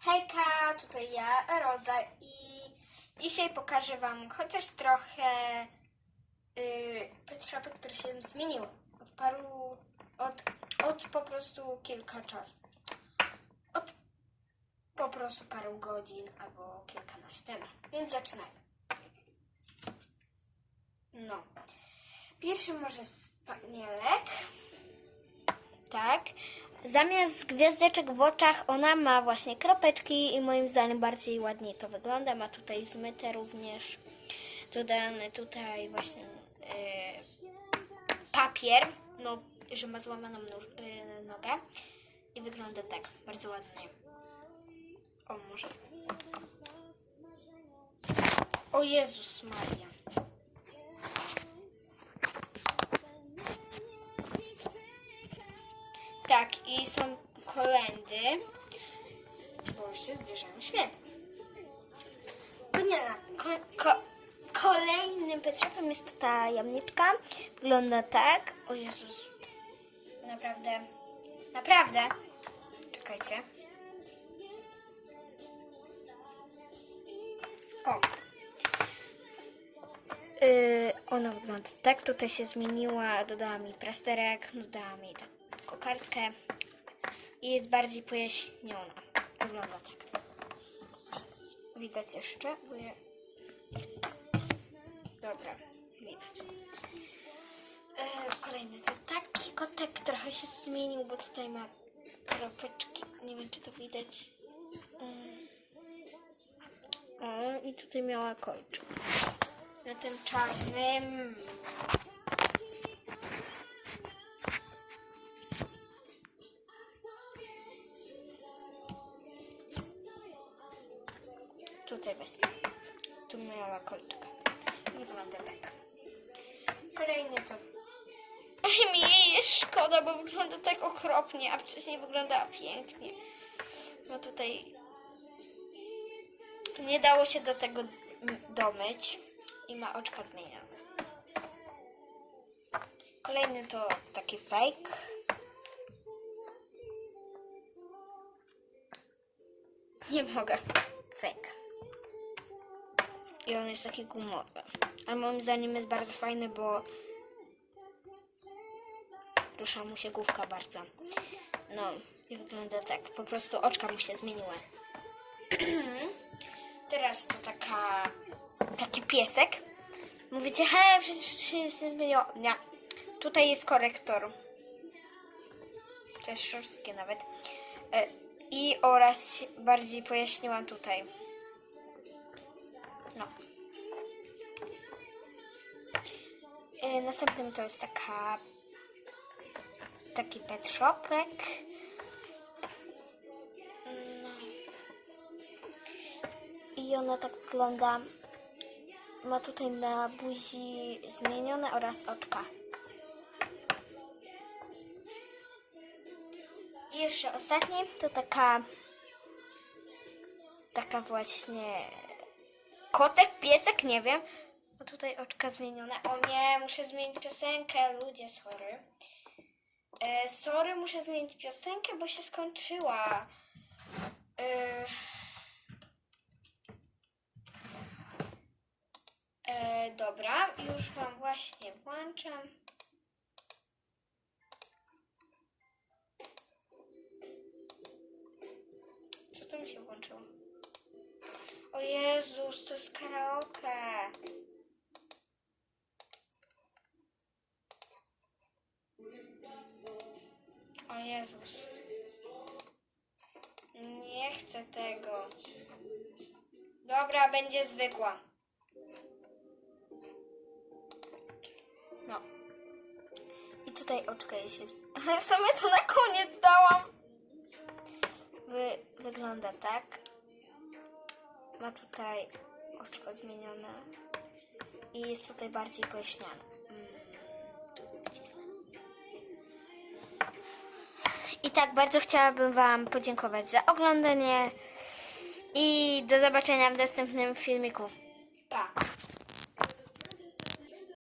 Hejka, tutaj ja, Roza i dzisiaj pokażę Wam chociaż trochę yy, shopy, które się zmieniły od paru, od, od po prostu kilka czasu. Od po prostu paru godzin albo kilkanaście. Więc zaczynajmy. No. Pierwszy może spanielek. Tak. Zamiast gwiazdeczek w oczach ona ma właśnie kropeczki i moim zdaniem bardziej ładniej to wygląda. Ma tutaj zmyte również. Dodany tutaj właśnie e, papier, no, że ma złamaną e, nogę. I wygląda tak, bardzo ładnie. O, może. O Jezus Maria. Tak, i są kolendy, bo już się zbliżają święta. Daniela, ko, ko, kolejnym petrzepem jest ta jamniczka. Wygląda tak. O Jezus. Naprawdę. Naprawdę. Czekajcie. O. Yy, ona wygląda tak. Tutaj się zmieniła. Dodała mi plasterek. Dodała mi taką kartkę. I jest bardziej pojaśniona. Wygląda tak. Widać jeszcze? Dobra, widać. E, kolejny to taki kotek trochę się zmienił, bo tutaj ma kropeczki. Nie wiem, czy to widać. Mm. O, i tutaj miała kolczyk. Na tym czarnym. Tutaj bez. Tu miała kolczyka. Wygląda tak. Kolejny to. Ej, mi jest szkoda, bo wygląda tak okropnie, a wcześniej wyglądała pięknie. No tutaj nie dało się do tego domyć i ma oczka zmienione. Kolejny to taki fake. Nie mogę. Fake. I on jest taki gumowy. Ale moim zdaniem jest bardzo fajny, bo rusza mu się główka bardzo. No i wygląda tak. Po prostu oczka mu się zmieniły. Teraz to taka taki piesek. Mówicie, hej, przecież się nic nie zmieniło. Nie. Tutaj jest korektor. To jest szorstkie nawet. E, I oraz bardziej pojaśniłam tutaj. No. E, Następnym to jest taka taki pet shopek. No. I ona tak wygląda. Ma tutaj na buzi zmienione oraz oczka. I jeszcze ostatni to taka taka właśnie kotek, piesek, nie wiem. O tutaj oczka zmienione. O nie, muszę zmienić piosenkę, ludzie, sorry. E, sorry, muszę zmienić piosenkę, bo się skończyła. E, e, dobra, już wam właśnie włączam. Co to mi się włączyło? O Jezus, to jest karaoke. O Jezus. Nie chcę tego. Dobra, będzie zwykła. No. I tutaj oczka się... Ale w sumie to na koniec dałam. Wy, wygląda tak. Ma tutaj oczko zmienione. I jest tutaj bardziej pojaśniane. I tak bardzo chciałabym Wam podziękować za oglądanie i do zobaczenia w następnym filmiku.